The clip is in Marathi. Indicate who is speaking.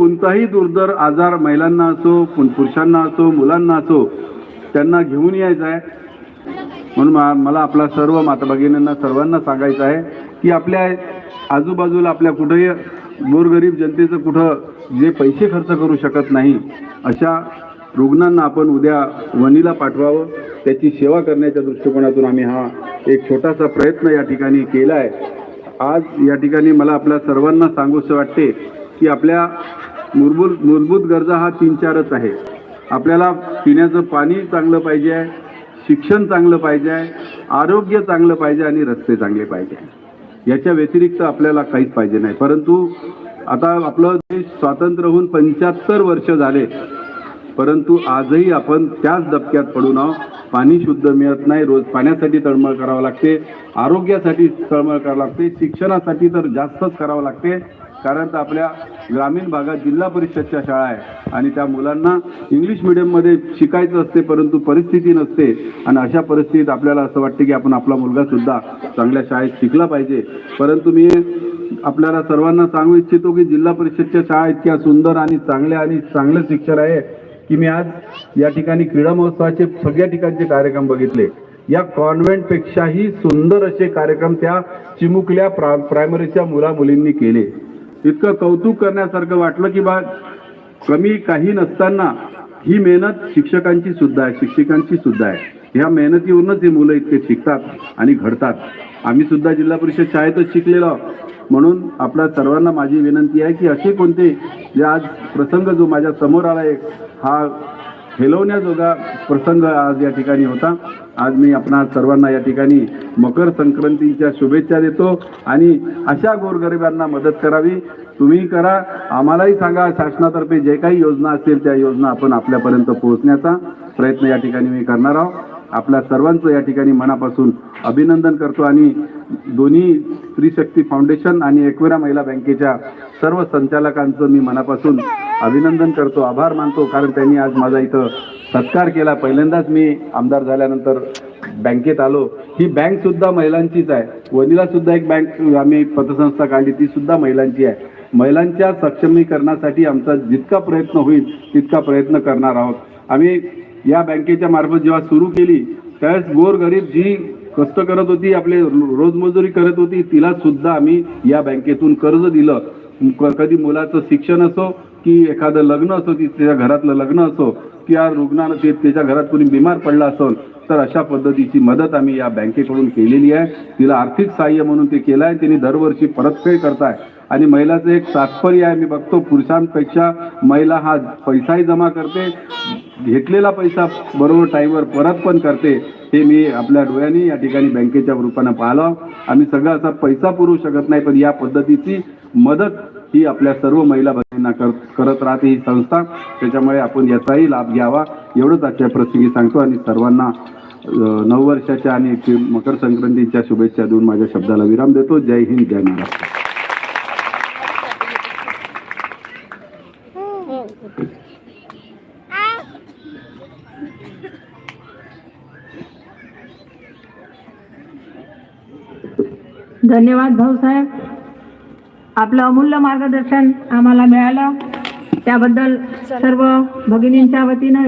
Speaker 1: कोणताही दुर्धर आजार महिलांना असो पुरुषांना असो मुलांना असो त्यांना घेऊन यायचं आहे. म्हणून मा- मला आपला सर्व माता भगिनींना सर्वांना सांगायचं आहे की आपल्या आजूबाजूला आपल्या कुठेही गोरगरीब जनतेचं कुठं जे पैसे खर्च करू शकत नाही अशा रुग्णांना आपण उद्या वणीला पाठवावं. त्याची सेवा करण्याच्या दृष्टिकोनातून आम्ही हा एक छोटासा प्रयत्न या ठिकाणी केला आहे. आज या ठिकाणी मला आपल्या सर्वांना सांगूसं वाटते की आपल्या मूलभूत मूलभूत गरजा हा तीन चारच आहे. आपल्याला पिण्याचं पाणी चांगलं पाहिजे आहे शिक्षण चांगलं पाहिजे आहे आरोग्य चांगलं पाहिजे आणि रस्ते चांगले पाहिजे. याच्या व्यतिरिक्त आपल्याला काहीच पाहिजे नाही. परंतु आता आपलं देश स्वातंत्र्य होऊन पंच्याहत्तर वर्ष झाले परंतु आजही आपण त्याच दबक्यात पडून आहोत. पाणी शुद्ध मिळत नाही. रोज पाण्यासाठी तळमळ करावं लागते. आरोग्यासाठी तळमळ करावं लागते. शिक्षणासाठी तर जास्तच करावं लागते. कारण तर आपल्या ग्रामीण भागात जिल्हा परिषदच्या शाळा आहे आणि त्या मुलांना इंग्लिश मिडियममध्ये शिकायचं असते परंतु परिस्थिती नसते. आणि अशा परिस्थितीत आपल्याला असं वाटतं की आपण आपला मुलगा सुद्धा चांगल्या शाळेत शिकला पाहिजे. परंतु मी आपल्याला सर्वांना सांगू इच्छितो की जिल्हा परिषदच्या शाळा इतक्या सुंदर आणि चांगल्या आणि चांगलं शिक्षण आहे की मी आज या ठिकाणी क्रीडा महोत्सवाचे सगळ्या ठिकाणचे कार्यक्रम बघितले. या कॉन्व्हेंटपेक्षाही सुंदर असे कार्यक्रम त्या चिमुकल्या प्रा प्रायमरीच्या मुला मुलींनी केले. इतकं कौतुक करण्यासारखं वाटलं की बा कमी काही नसताना ही मेहनत शिक्षकांची सुद्धा आहे शिक्षकांची सुद्धा आहे ह्या मेहनतीवरूनच हे मुलं इतके शिकतात आणि घडतात आम्ही सुद्धा जिल्हा परिषद शाळेतच शिकलेलो आहोत. म्हणून आपल्या सर्वांना माझी विनंती आहे की असे कोणते जे आज प्रसंग जो माझ्यासमोर आला आहे हा हेलवण्याजोगा प्रसंग आज या ठिकाणी होता. आज मी आपणा सर्वांना या ठिकाणी मकर संक्रांतीच्या शुभेच्छा देतो आणि अशा गोरगरिबांना मदत करावी. तुम्ही करा आम्हालाही सांगा शासनातर्फे जे काही योजना असतील त्या योजना आपण आपल्यापर्यंत पोहोचण्याचा प्रयत्न या ठिकाणी मी करणार आहोत आपल्या सर्वांचं या ठिकाणी मनापासून अभिनंदन करतो आणि दोन्ही स्त्रीशक्ती फाउंडेशन आणि एकवेरा महिला बँकेच्या सर्व संचालकांचं मी मनापासून अभिनंदन करतो आभार मानतो. कारण त्यांनी आज माझा इथं सत्कार केला. पहिल्यांदाच मी आमदार झाल्यानंतर बँकेत आलो. ही बँक सुद्धा महिलांचीच आहे. वनिला सुद्धा एक बँक आम्ही पतसंस्था काढली. ती सुद्धा महिलांची आहे. महिलांच्या सक्षमीकरणासाठी आमचा जितका प्रयत्न होईल तितका प्रयत्न करणार आहोत. आम्ही या बँकेच्या मार्फत जेव्हा सुरू केली त्यावेळेस गोरगरीब जी कष्ट करत होती आपले रोजमजुरी करत होती तिला सुद्धा आम्ही या बँकेतून कर्ज दिलं. कधी मुलाचं शिक्षण असो की एखादं लग्न असो की त्याच्या घरातलं लग्न असो की या रुग्णानं ते त्याच्या घरात कोणी बिमार पडला असेल तर अशा पद्धतीची मदत आम्ही या बँकेकडून केलेली आहे. तिला आर्थिक सहाय्य म्हणून ते केलं आहे. त्यांनी दरवर्षी परतफेड करताय. आणि महिलाचं एक तात्पर्य आहे मी बघतो पुरुषांपेक्षा महिला हा पैसाही जमा करते. घेतलेला पैसा बरोबर टाईमवर परत पण करते हे मी आपल्या डोळ्यांनी या ठिकाणी बँकेच्या रूपानं पाहिलं. आम्ही सगळं असा पैसा पुरवू शकत नाही पण या पद्धतीची मदत ही आपल्या सर्व महिला भगिनींना कर करत राहते ही संस्था. त्याच्यामुळे आपण याचाही लाभ घ्यावा एवढंच आजच्या प्रसंगी सांगतो. आणि सर्वांना नववर्षाच्या आणि मकर संक्रांतीच्या शुभेच्छा देऊन माझ्या शब्दाला विराम देतो. जय हिंद जय महाराष्ट्र.
Speaker 2: धन्यवाद भाऊसाहेब आपलं अमूल्य मार्गदर्शन आम्हाला मिळालं. त्याबद्दल सर्व भगिनींच्या वतीनं